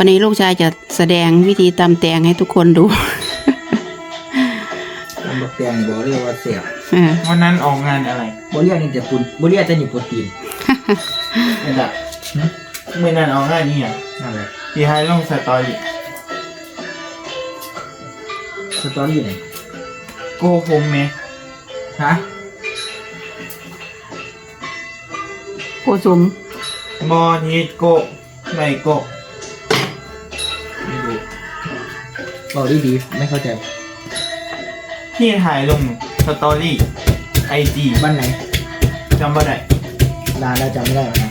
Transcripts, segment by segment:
วันนี้ลูกชายจะแสดงวิธีตำแตงให้ทุกคนดูตำบักแตงบอกเรียกว่าเสียบเออวันนั้นออกงานอะไรบเรียกนี่จะปุนบเรียกจะหนีโปรตีนนี่แหละเมื่อนั้นออกงานนี่อะนั่นแหละที่ให้ลงสตอรี่สตอรี่ไหนโกผมไหมฮะโกสมบอทีโกไรโก บอกดีๆไม่เข้าใจที่ถ่ายลงสตอรี่ไอจีบ้านไหนจำบ่ได้ร้านแล้วจำไม่ได้เหมือนกัน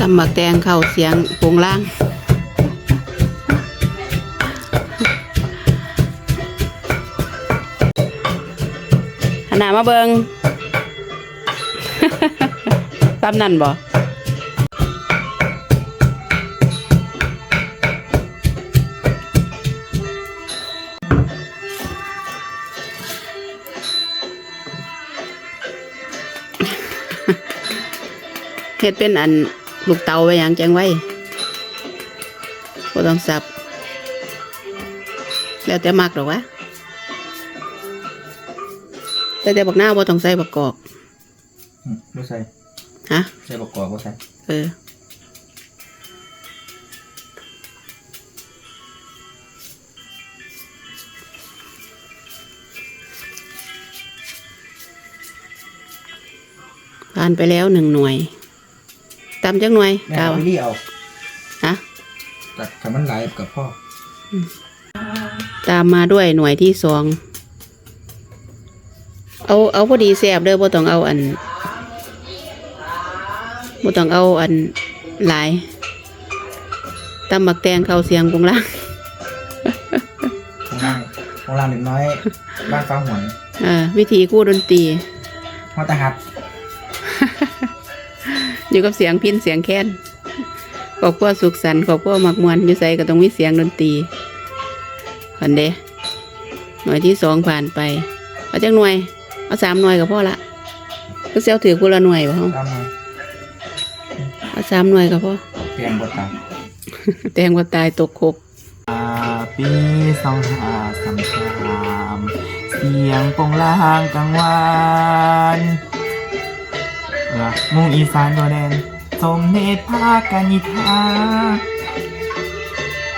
ตำหมักแตงเข้าเสียงโปงล่าง ขนาดมาเบิง ตำนั่นบ่ เฮ็ดเป็นอันลูกเตาไว้อย่างจังไว้บ่ต้องสับ แล้วแต่มักหรอกวะแต่แต่บักหน้าวบ่ต้องใส่บักกอกอืมไม่ใช่ฮะใช่ประกอบว่าใช่เออผ่านไปแล้วหนึ่งหน่วย ตำจักหน่วยแม่กาวเอาพี่เอาฮะตัดคำมันไหลกับพ่อตามมาด้วยหน่วยที่สองเอาเอาพอดีแสบเด้อบ่ต้องเอาอันบ่ต้องเอาอันหลายตำหมักแตงเข้าเสียงกงล่าง ของล่างของล่างเด็กน้อยบ้านฟ้าหวนเออวิธีคู่ดนตรี ฮอตตาฮัด อยู่กับเสียงพินเสียงแค้นขอบครัวสุขสันต์ขอบครัวมักมวนอยู่ใส่ก็ต้องมีเสียงดนตรีคันเดะหน่วยที่สองผ่านไป เอาจักหน่วย เอาสามหน่วยก็พอละก็เซลถือกุละหน่วยบ่เฮาตามมาเอาสามหน่วยก็พอเตรียมบทตามแตงว่าตายตกคกอ่าปีสองห้าสามสามเสียงโปงลางกลางวาน เออมุ่งอีสานตัวแดนสมเด็จพระกนิษฐา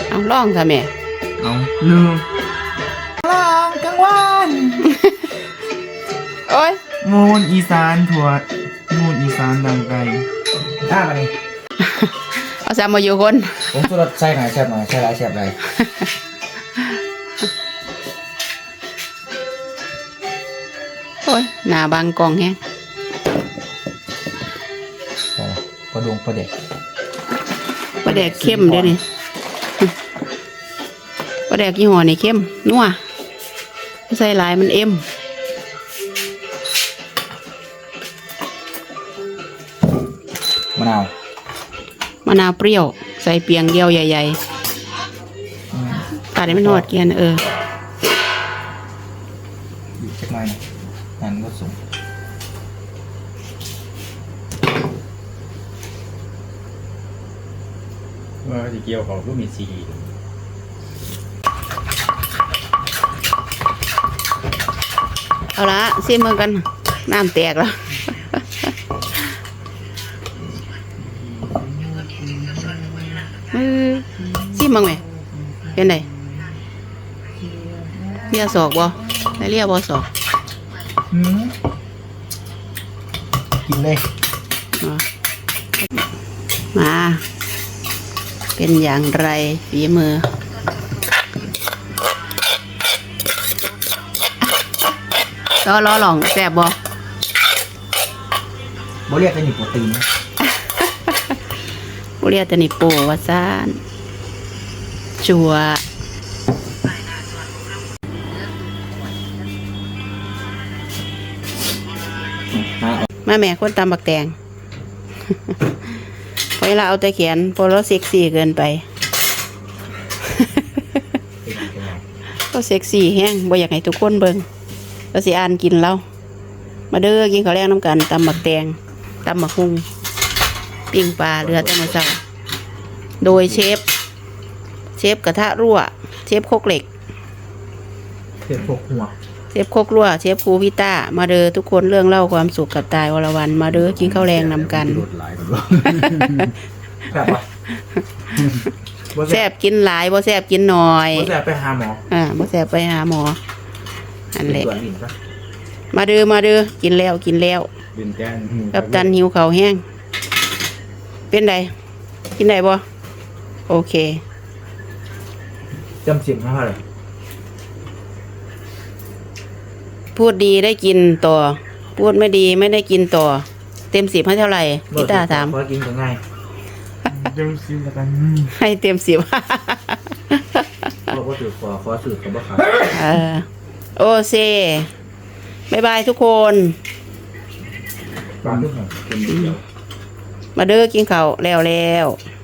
เอาล่องซะแม่เอาลืมลางกลางวานโอ้ยมูลอีสานถั่วมูลอีสานดังไกลถ้ามานี่เอาสามมาอยู่คน ผมสุดใส่หน่อยแซ่บหน่อยใส่หลายแซ่บหลายโอ้ยหน้าบางกล่องแฮง ดวงประเด็กปลาแดกเข้มเด้อนี่ปลาแดกยี่ห้อนี่เข้มนัวใส่หลายมันเอ็มมะนาวมะนาวเปรี้ยว ใส่เปียงเดียวใหญ่อืมๆตัดให้มันหอดเกียนเอออีกสักหน่อยนะนั่นก็สูง ว่าสิเกี่ยวเขาก็มีซีดีเอาละซิมเมือกัน น้ำแตกแล้วเออซิมมังไหมเป็นไงเรียกศอกบ่ได้เรียกบ่ศอกอืมกินเลยอ๋อมา เป็นอย่างไรฝีมือ ล้อล้อหลองแสบบ่บ่เรียกจะหนีโปรตีนนะบุเรียกแต่นี่โปว่าซ่านจัวมาเอามาแม่คนตำบักแตงพอ เวลาเอาแต่เขียนพอเราเซ็กซี่เกินไป ก็เซ็กซี่แห้งบ่อยากให้ทุกคนเบิงก็สิอ่านกินเรามาเด้อกินข้าวแรงน้ำกันตำบักแตงตำหมะคุงปิ้งปลาเรือแต่มาเช้าโดยเชฟ เชฟกระทะรั่ว เชฟโคกเหล็กเผ็ดพวกหัว เชฟโคกรั่วเชฟครูพิต้า มาเด้อทุกคนเรื่องเล่าความสุขกับตายวรวัน มาเด้อกินข้าวแรงนำกัน โดดหลายกันบ่แซ่บปะบ่แซบกินหลายบ่แซบกินหน่อย บ่แซ่บไปหาหมออ่าบ่แซบไปหาหมออันแหละตรวจลิ้นซะมาเด้อมาเด้อกินแล้วกินแล้วดินแก้นกับตันหิวเขาวแห้ง เป็นไดกินได้บ่โอเค จำเสียงเท่าไหร่ พูดดีได้กินต่อ พูดไม่ดีไม่ได้กินต่อ เต็มสิบให้เท่าไหร่พี่ตาถามขอกินก็ง่ายจำซิมแล้วกันให้เต็มสิบบอกว่าถือขอขอสืบกับบ่ครับเออโอเซบายบายทุกคนปลาขึ้นหน่อยเป็นเดียวมาเด้อกินข้าวแล้วแล้วอ